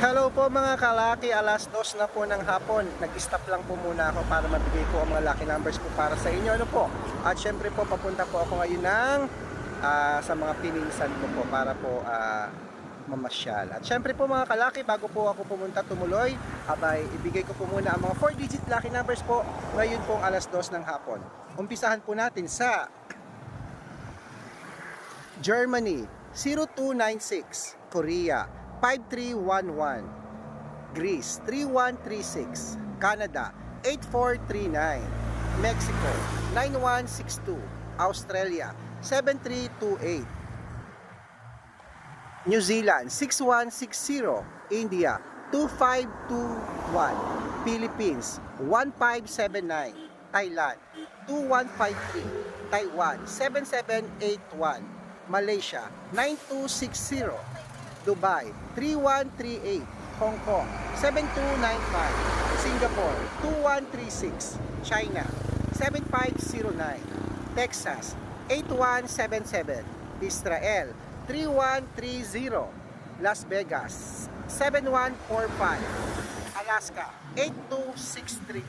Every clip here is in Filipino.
Hello po mga kalaki, alas dos na po ng hapon. Nag-stop lang po muna ako para mabigay po ang mga lucky numbers po para sa inyo. Ano po? At syempre po, papunta po ako ngayon ng ah, sa mga pininsan ko po para po ah, mamasyal. At syempre po mga kalaki, bago po ako pumunta tumuloy, abay, ibigay ko po muna ang mga 4-digit lucky numbers po ngayon pong alas dos ng hapon. Umpisahan po natin sa Germany 0296 Korea 5311 Greece 3136 Canada 8439 Mexico 9162 Australia 7328 New Zealand 6160 India 2521 Philippines 1579 Thailand 2153 Taiwan 7781 Malaysia 9260 Dubai 3138 Hong Kong 7295 Singapore 2136 China 7509 Texas 8177 Israel 3130 Las Vegas 7145 Alaska 8263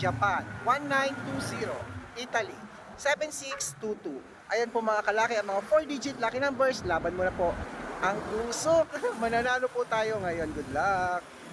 Japan 1920 Italy 7622 Ayan po mga kalaki ang mga 4 digit lucky numbers laban mo na po ang puso. Mananalo po tayo ngayon. Good luck